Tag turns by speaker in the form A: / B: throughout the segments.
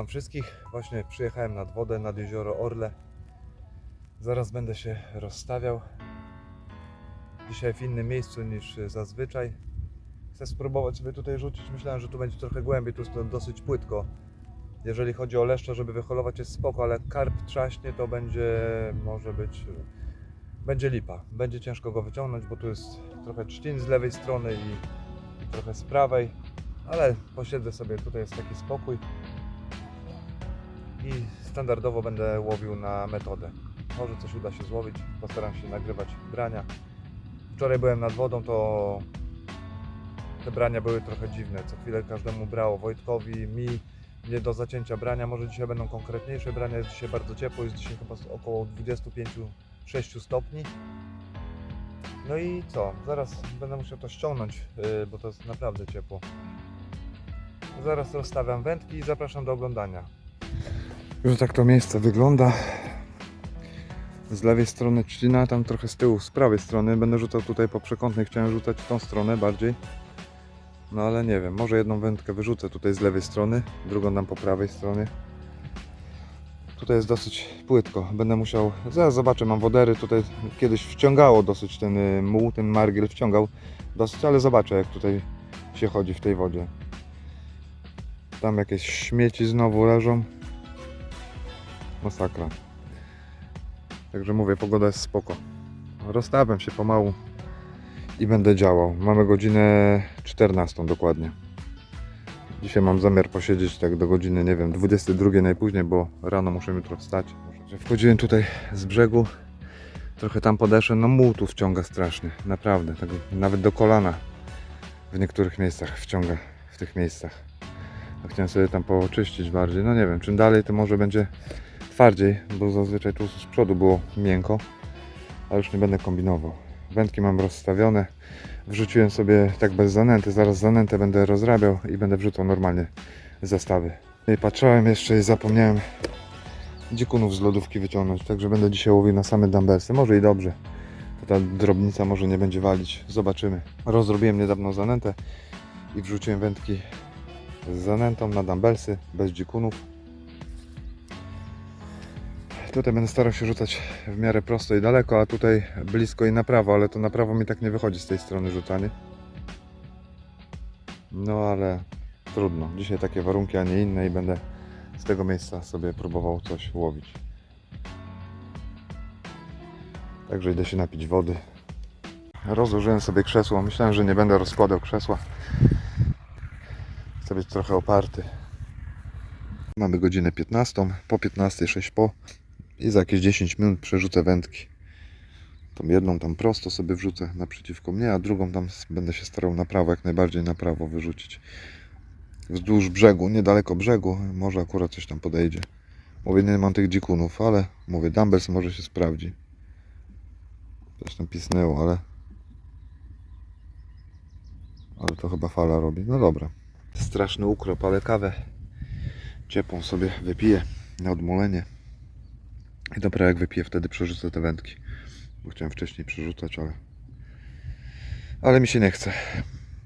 A: Witam wszystkich. Właśnie przyjechałem nad wodę, nad jezioro Orle. Zaraz będę się rozstawiał. Dzisiaj w innym miejscu niż zazwyczaj. Chcę spróbować sobie tutaj rzucić. Myślałem, że tu będzie trochę głębiej, tu jest dosyć płytko. Jeżeli chodzi o leszcze, żeby wyholować jest spoko, ale karp trzaśnie to będzie, może być, będzie lipa. Będzie ciężko go wyciągnąć, bo tu jest trochę trzcin z lewej strony i trochę z prawej. Ale posiedzę sobie, tutaj jest taki spokój i standardowo będę łowił na metodę. Może coś uda się złowić, postaram się nagrywać brania. Wczoraj byłem nad wodą, to te brania były trochę dziwne. Co chwilę każdemu brało, Wojtkowi, mi, nie do zacięcia brania. Może dzisiaj będą konkretniejsze brania, jest dzisiaj bardzo ciepło, jest dzisiaj chyba około 25-6 stopni. No i co? Zaraz będę musiał to ściągnąć, yy, bo to jest naprawdę ciepło. Zaraz rozstawiam wędki i zapraszam do oglądania. Już tak to miejsce wygląda. Z lewej strony trzcina, tam trochę z tyłu, z prawej strony. Będę rzucał tutaj po przekątnej, chciałem rzucać w tą stronę bardziej. No ale nie wiem, może jedną wędkę wyrzucę tutaj z lewej strony, drugą dam po prawej stronie. Tutaj jest dosyć płytko, będę musiał, zaraz zobaczę, mam wodery, tutaj kiedyś wciągało dosyć ten y, muł, ten margiel wciągał dosyć, ale zobaczę jak tutaj się chodzi w tej wodzie. Tam jakieś śmieci znowu leżą. Masakra. Także mówię, pogoda jest spoko. Rozstawiam się pomału i będę działał. Mamy godzinę 14 dokładnie. Dzisiaj mam zamiar posiedzieć tak do godziny, nie wiem, 22 najpóźniej, bo rano muszę jutro wstać. Wchodziłem tutaj z brzegu, trochę tam podeszłem, no muł tu wciąga strasznie, naprawdę, tak nawet do kolana w niektórych miejscach wciąga w tych miejscach. A chciałem sobie tam poczyścić bardziej. No nie wiem, czym dalej to może będzie twardziej, bo zazwyczaj tu z przodu było miękko, a już nie będę kombinował. Wędki mam rozstawione. Wrzuciłem sobie tak bez zanęty, zaraz zanętę będę rozrabiał i będę wrzucał normalnie zestawy. I patrzyłem jeszcze i zapomniałem dzikunów z lodówki wyciągnąć, także będę dzisiaj łowił na same dumbbellsy. Może i dobrze. Ta drobnica może nie będzie walić. Zobaczymy. Rozrobiłem niedawno zanętę i wrzuciłem wędki z zanętą na dumbbellsy, bez dzikunów. Tutaj będę starał się rzucać w miarę prosto i daleko, a tutaj blisko i na prawo, ale to na prawo mi tak nie wychodzi z tej strony rzucanie. No ale trudno. Dzisiaj takie warunki, a nie inne i będę z tego miejsca sobie próbował coś łowić. Także idę się napić wody. Rozłożyłem sobie krzesło. Myślałem, że nie będę rozkładał krzesła. Chcę być trochę oparty. Mamy godzinę 15, po 15, 6 po i za jakieś 10 minut przerzucę wędki. Tą jedną tam prosto sobie wrzucę naprzeciwko mnie, a drugą tam będę się starał na prawo, jak najbardziej na prawo wyrzucić. Wzdłuż brzegu, niedaleko brzegu, może akurat coś tam podejdzie. Mówię, nie mam tych dzikunów, ale mówię, dumbbells może się sprawdzi. Coś tam pisnęło, ale... Ale to chyba fala robi. No dobra. Straszny ukrop, ale kawę ciepłą sobie wypiję na odmolenie. I dobra, jak wypiję, wtedy przerzucę te wędki. Bo chciałem wcześniej przerzucać, ale... Ale mi się nie chce.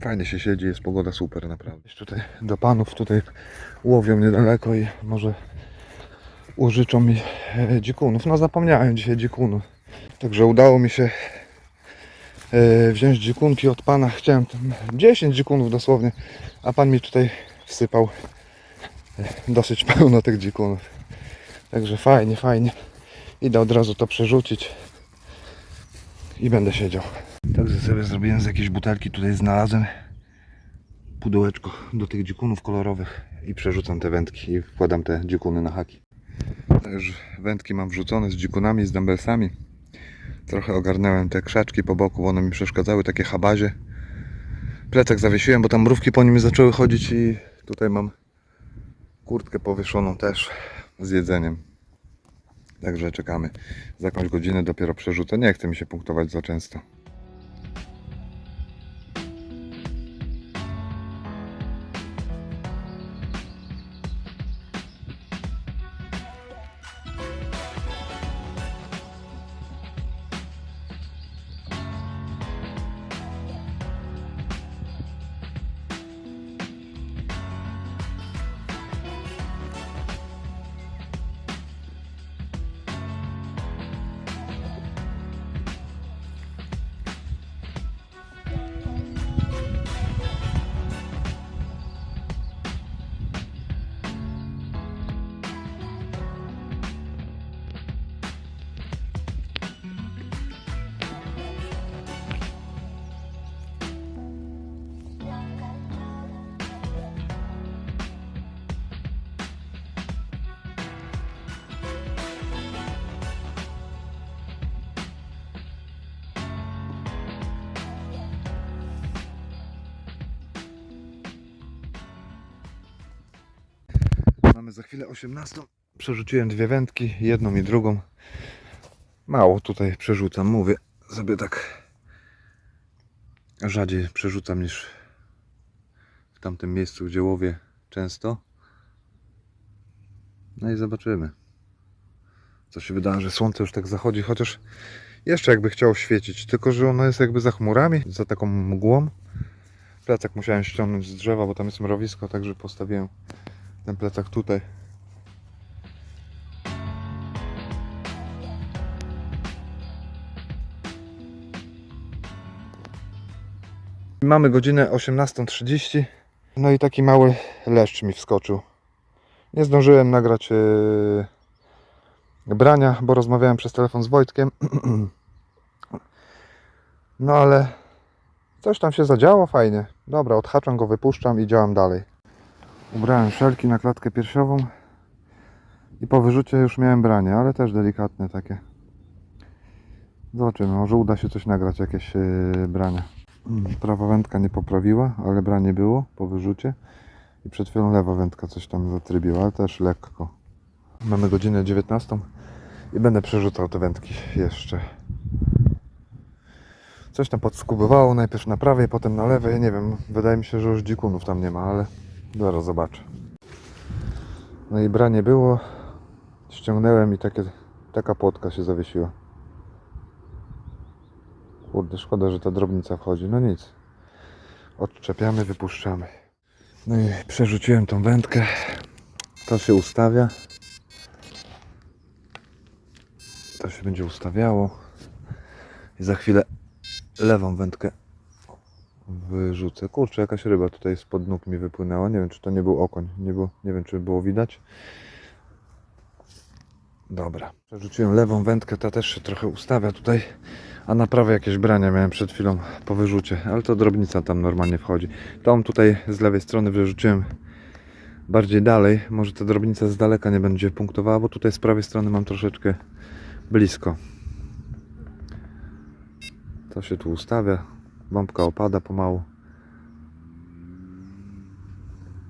A: Fajnie się siedzi, jest pogoda super, naprawdę. Tutaj do panów tutaj łowią niedaleko i może użyczą mi e, dzikunów. No zapomniałem dzisiaj dzikunów. Także udało mi się e, wziąć dzikunki od pana. Chciałem tam 10 dzikunów dosłownie, a pan mi tutaj wsypał e, dosyć pełno tych dzikunów. Także fajnie, fajnie. Idę od razu to przerzucić i będę siedział. Także sobie zrobiłem z jakiejś butelki, tutaj znalazłem pudełeczko do tych dzikunów kolorowych i przerzucam te wędki i wkładam te dzikuny na haki. Także wędki mam wrzucone z dzikunami, z dumbbellsami. Trochę ogarnąłem te krzaczki po boku, bo one mi przeszkadzały, takie habazie. Plecak zawiesiłem, bo tam mrówki po nim zaczęły chodzić i tutaj mam kurtkę powieszoną też z jedzeniem. Także czekamy. Za jakąś godzinę dopiero przerzucę. Nie chce mi się punktować za często. Mamy za chwilę 18. Przerzuciłem dwie wędki, jedną i drugą. Mało tutaj przerzucam, mówię sobie tak. Rzadziej przerzucam niż w tamtym miejscu, gdzie łowię często. No i zobaczymy. Co się wydarzy, słońce już tak zachodzi, chociaż jeszcze jakby chciało świecić, tylko że ono jest jakby za chmurami, za taką mgłą. Plecak musiałem ściągnąć z drzewa, bo tam jest mrowisko, także postawiłem ten plecak tutaj. Mamy godzinę 18.30. No i taki mały leszcz mi wskoczył. Nie zdążyłem nagrać yy, brania, bo rozmawiałem przez telefon z Wojtkiem. No ale coś tam się zadziało fajnie. Dobra, odhaczam go, wypuszczam i działam dalej. Ubrałem szelki na klatkę piersiową i po wyrzucie już miałem branie, ale też delikatne takie. Zobaczymy, może uda się coś nagrać, jakieś yy, brania. Mm, Prawa wędka nie poprawiła, ale branie było po wyrzucie. I przed chwilą lewa wędka coś tam zatrybiła, ale też lekko. Mamy godzinę 19 i będę przerzucał te wędki jeszcze. Coś tam podskubowało, najpierw na prawej, potem na lewej. Nie wiem, wydaje mi się, że już dzikunów tam nie ma, ale zaraz zobaczę. No i branie było. Ściągnąłem i takie, taka płotka się zawiesiła. Kurde, szkoda, że ta drobnica wchodzi. No nic. Odczepiamy, wypuszczamy. No i przerzuciłem tą wędkę. To się ustawia. To się będzie ustawiało. I za chwilę lewą wędkę wyrzucę. Kurczę, jakaś ryba tutaj spod nóg mi wypłynęła. Nie wiem, czy to nie był okoń. Nie, było, nie wiem, czy było widać. Dobra. Przerzuciłem lewą wędkę, ta też się trochę ustawia tutaj. A na prawej jakieś brania miałem przed chwilą po wyrzucie, ale to drobnica tam normalnie wchodzi. Tą tutaj z lewej strony wyrzuciłem bardziej dalej. Może ta drobnica z daleka nie będzie punktowała, bo tutaj z prawej strony mam troszeczkę blisko. To się tu ustawia. Bombka opada pomału.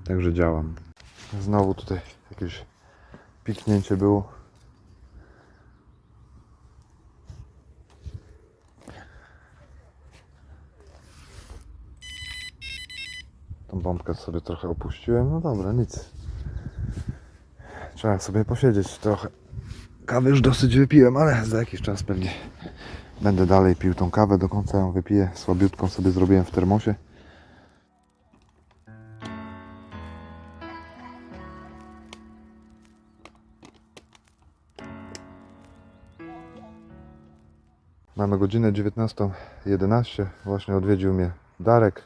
A: Także działam. Znowu tutaj jakieś piknięcie było. Tą bombkę sobie trochę opuściłem. No dobra, nic. Trzeba sobie posiedzieć trochę. Kawy już dosyć wypiłem, ale za jakiś czas pewnie będę dalej pił tą kawę. Do końca ją wypiję. Słabiutką sobie zrobiłem w termosie. Mamy godzinę 19.11. Właśnie odwiedził mnie Darek.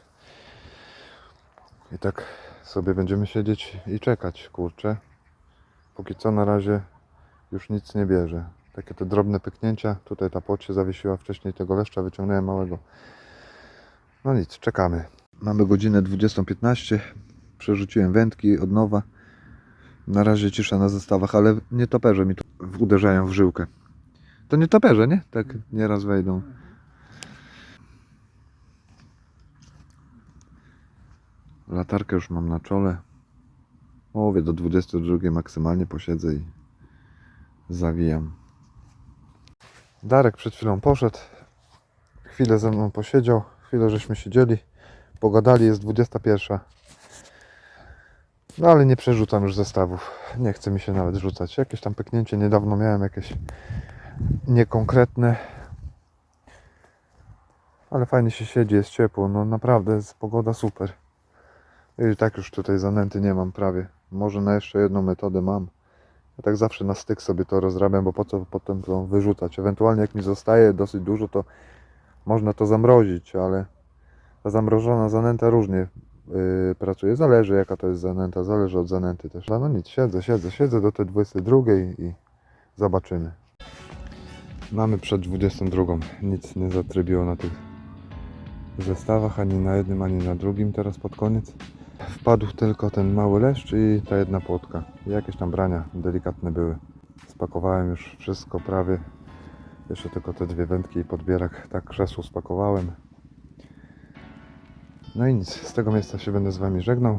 A: I tak sobie będziemy siedzieć i czekać, kurczę. Póki co na razie już nic nie bierze. Takie te drobne pyknięcia. Tutaj ta płot się zawiesiła wcześniej tego leszcza, wyciągnąłem małego. No nic, czekamy. Mamy godzinę 20.15. Przerzuciłem wędki od nowa. Na razie cisza na zestawach, ale nietoperze mi tu uderzają w żyłkę. To nietoperze, nie? Tak nieraz wejdą. Latarkę już mam na czole. Mówię, do 22 maksymalnie posiedzę i zawijam. Darek przed chwilą poszedł. Chwilę ze mną posiedział. Chwilę żeśmy siedzieli. Pogadali, jest 21. No ale nie przerzucam już zestawów. Nie chce mi się nawet rzucać. Jakieś tam pyknięcie niedawno miałem, jakieś niekonkretne. Ale fajnie się siedzi, jest ciepło. No naprawdę jest pogoda super. I tak już tutaj zanęty nie mam prawie. Może na jeszcze jedną metodę mam. Ja tak zawsze na styk sobie to rozrabiam, bo po co potem to wyrzucać. Ewentualnie jak mi zostaje dosyć dużo, to można to zamrozić, ale ta zamrożona zanęta różnie yy, pracuje. Zależy jaka to jest zanęta, zależy od zanęty też. No nic, siedzę, siedzę, siedzę do tej 22 i zobaczymy. Mamy przed 22. Nic nie zatrybiło na tych zestawach, ani na jednym, ani na drugim teraz pod koniec. Wpadł tylko ten mały leszcz i ta jedna płotka. Jakieś tam brania delikatne były. Spakowałem już wszystko prawie. Jeszcze tylko te dwie wędki i podbierak. Tak krzesło spakowałem. No i nic, z tego miejsca się będę z Wami żegnał.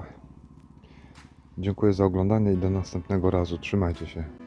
A: Dziękuję za oglądanie i do następnego razu. Trzymajcie się.